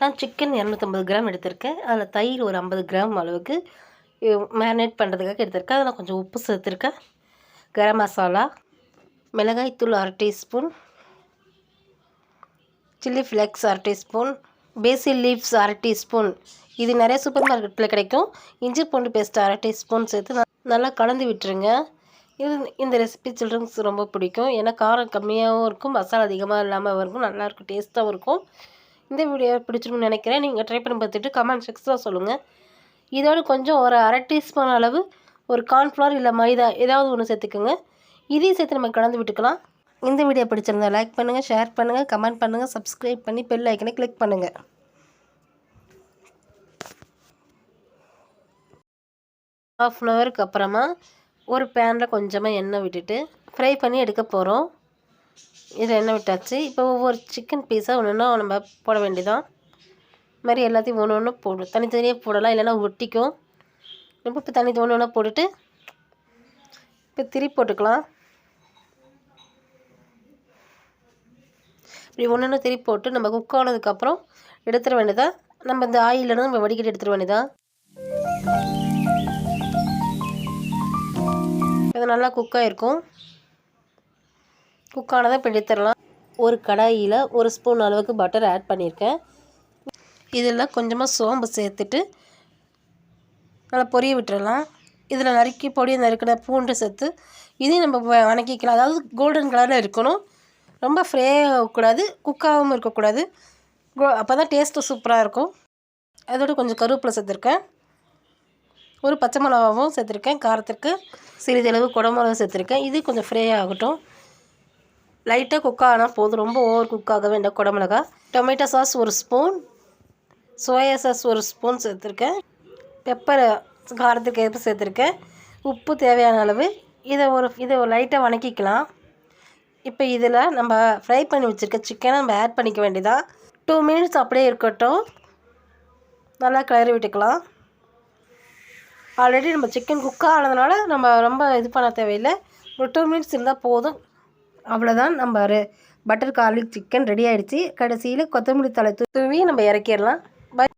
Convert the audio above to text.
நான் சிக்கன் இரநூத்தம்பது கிராம் எடுத்திருக்கேன். அதில் தயிர் ஒரு ஐம்பது கிராம் அளவுக்கு மேரினேட் பண்ணுறதுக்காக எடுத்திருக்கேன். அதில் கொஞ்சம் உப்பு சேர்த்துருக்கேன். கரம் மசாலா மிளகாய்த்தூள் அரை டீஸ்பூன் சில்லி ஃப்ளெக்ஸ் அரை டீஸ்பூன் பேசில் லீவ்ஸ் அரை டீஸ்பூன். இது நிறைய சூப்பர் மார்க்கெட்டில் கிடைக்கும். இஞ்சி பூண்டு பேஸ்ட் அரை டீஸ்பூன் சேர்த்து நல்லா கலந்து விட்டுருங்க. இது இந்த ரெசிபி சில்ட்ரன்ஸ் ரொம்ப பிடிக்கும். ஏன்னா காரம் கம்மியாகவும் இருக்கும் மசாலா அதிகமாக இல்லாமல் இருக்கும் நல்லாயிருக்கும் டேஸ்ட்டாகவும் இருக்கும். இந்த வீடியோ பிடிச்சிருக்குன்னு நினைக்கிறேன். நீங்கள் ட்ரை பண்ணி பார்த்துட்டு கமெண்ட் செக்ஸில் சொல்லுங்கள் இதோடு கொஞ்சம் ஒரு அரை டீஸ்பூன் அளவு ஒரு கார்ன்ஃப்ளவர் இல்லை மைதா ஏதாவது ஒன்று சேர்த்துக்கோங்க. இதையும் சேர்த்து நம்ம கலந்து விட்டுக்கலாம். இந்த வீடியோ பிடிச்சிருந்தா லைக் பண்ணுங்கள் ஷேர் பண்ணுங்கள் கமெண்ட் பண்ணுங்கள் சப்ஸ்கிரைப் பண்ணி பெல் ஐக்கனை கிளிக் பண்ணுங்கள் ஹாஃப் அன் ஹவருக்கு அப்புறமா ஒரு பேனில் கொஞ்சமாக எண்ணெய் விட்டுட்டு ஃப்ரை பண்ணி எடுக்க போகிறோம் இதில் எண்ணெய் விட்டாச்சு. இப்போ ஒவ்வொரு சிக்கன் பீஸாக ஒன்று ஒன்றா நம்ம போட வேண்டியதான் இது மாதிரி எல்லாத்தையும் ஒன்று ஒன்று போடும் தனித்தனியாக போடலாம். இல்லைன்னா ஒட்டிக்கும். இப்போ இப்போ தனி ஒன்று ஒன்றா போட்டுட்டு இப்போ திரி போட்டுக்கலாம். இப்படி ஒன்று ஒன்று திரி போட்டு நம்ம குக் ஆனதுக்கப்புறம் எடுத்துட வேண்டியதா நம்ம இந்த ஆயிலிருந்து நம்ம வடிகட்டி எடுத்துட வேண்டியதா இது நல்லா குக்காக இருக்கும் குக்கானதை பிடித்தரலாம் ஒரு கடாயில் ஒரு ஸ்பூன் அளவுக்கு பட்டர் ஆட் பண்ணியிருக்கேன். இதில் கொஞ்சமாக சோம்பு சேர்த்துட்டு நல்லா பொரிய விட்டுறலாம். இதில் நறுக்கி பொடியை நறுக்கின பூண்டு சேர்த்து இதையும் நம்ம வணக்கிக்கலாம். அதாவது கோல்டன் கலரில் இருக்கணும். ரொம்ப ஃப்ரே ஆகக்கூடாது. குக்காகவும் இருக்கக்கூடாது. கோ அப்போ தான் டேஸ்ட்டு சூப்பராக இருக்கும். அதோட கொஞ்சம் கருவேப்பிலை சேர்த்துருக்கேன். ஒரு பச்சை மிளகாவும் சேர்த்துருக்கேன். காரத்துக்கு சிறிதளவு குடமிளகா சேர்த்துருக்கேன். இது கொஞ்சம் ஃப்ரேயாகட்டும் ஆகட்டும். லைட்டாக குக் ஆனால் போதும். ரொம்ப ஓவர் குக் ஆக வேண்டாம் குடமிளகா டொமேட்டோ சாஸ் ஒரு ஸ்பூன் சோயா சாஸ் ஒரு ஸ்பூன் சேர்த்துருக்கேன். பெப்பர் காரத்துக்கு ஏற்ப சேர்த்துருக்கேன். உப்பு தேவையான அளவு. இதை ஒரு இதை ஒரு லைட்டாக வணக்கிக்கலாம். இப்போ இதில் நம்ம ஃப்ரை பண்ணி வச்சுருக்க சிக்கனை நம்ம ஆட் பண்ணிக்க வேண்டியதான் டூ மினிட்ஸ் அப்படியே இருக்கட்டும். நல்லா கிளறி விட்டுக்கலாம். ஆல்ரெடி நம்ம சிக்கன் குக் ஆனதுனால நம்ம ரொம்ப இது பண்ண தேவையில்லை. ஒரு டூ மினிட்ஸ் இருந்தால் போதும். அவ்வளோதான் நம்ம பட்டர் கார்லிக் சிக்கன் ரெடி ஆகிடுச்சி கடைசியில் கொத்தமல்லி தழை தூவி நம்ம இறக்கிடலாம்.